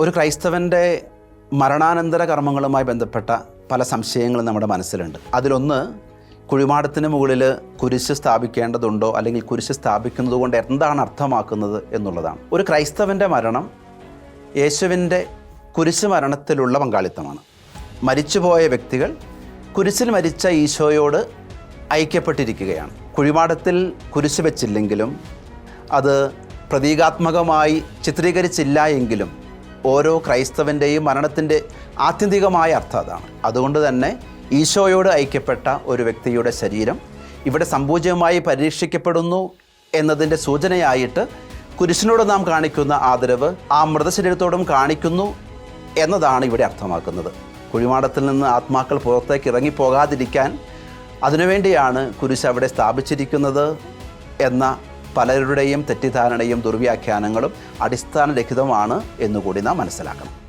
ഒരു ക്രൈസ്തവന്റെ മരണാനന്തര കർമ്മങ്ങളുമായി ബന്ധപ്പെട്ട പല സംശയങ്ങളും നമ്മുടെ മനസ്സിലുണ്ട്. അതിലൊന്ന് കുഴിമാടത്തിന് മുകളിൽ കുരിശ് സ്ഥാപിക്കേണ്ടതുണ്ടോ? അല്ലെങ്കിൽ കുരിശ് സ്ഥാപിക്കുന്നത് കൊണ്ട് എന്താണ് അർത്ഥമാക്കുന്നത് എന്നുള്ളതാണ്. ഒരു ക്രൈസ്തവന്റെ മരണം യേശുവിന്റെ കുരിശ് മരണത്തിലുള്ള പങ്കാളിത്തമാണ്. മരിച്ചുപോയ വ്യക്തികൾ കുരിശിൽ മരിച്ച ഈശോയോട് ഐക്യപ്പെട്ടിരിക്കുകയാണ്. കുഴിമാടത്തിൽ കുരിശ് വെച്ചില്ലെങ്കിലും അത് പ്രതീകാത്മകമായി ചിത്രീകരിച്ചില്ല എങ്കിലും ഓരോ ക്രൈസ്തവന്റെയും മരണത്തിന്റെ ആത്യന്തികമായ അർത്ഥം അതാണ്. അതുകൊണ്ട് തന്നെ ഈശോയോട് ഐക്യപ്പെട്ട ഒരു വ്യക്തിയുടെ ശരീരം ഇവിടെ സമ്പൂജ്യമായി പരീക്ഷിക്കപ്പെടുന്നു എന്നതിന്റെ സൂചനയായിട്ട് കുരിശിനോട് നാം കാണിക്കുന്ന ആദരവ് ആ മൃതശരീരത്തോടും കാണിക്കുന്നു എന്നതാണ് ഇവിടെ അർത്ഥമാക്കുന്നത്. കുഴിമാടത്തിൽ നിന്ന് ആത്മാക്കൾ പുറത്തേക്ക് ഇറങ്ങിപ്പോകാതിരിക്കാൻ അതിനുവേണ്ടിയാണ് കുരിശ് അവിടെ സ്ഥാപിച്ചിരിക്കുന്നത് എന്ന പലരുടെയും തെറ്റിദ്ധാരണയും ദുർവ്യാഖ്യാനങ്ങളും അടിസ്ഥാനരഹിതമാണ് എന്നുകൂടി നാം മനസ്സിലാക്കണം.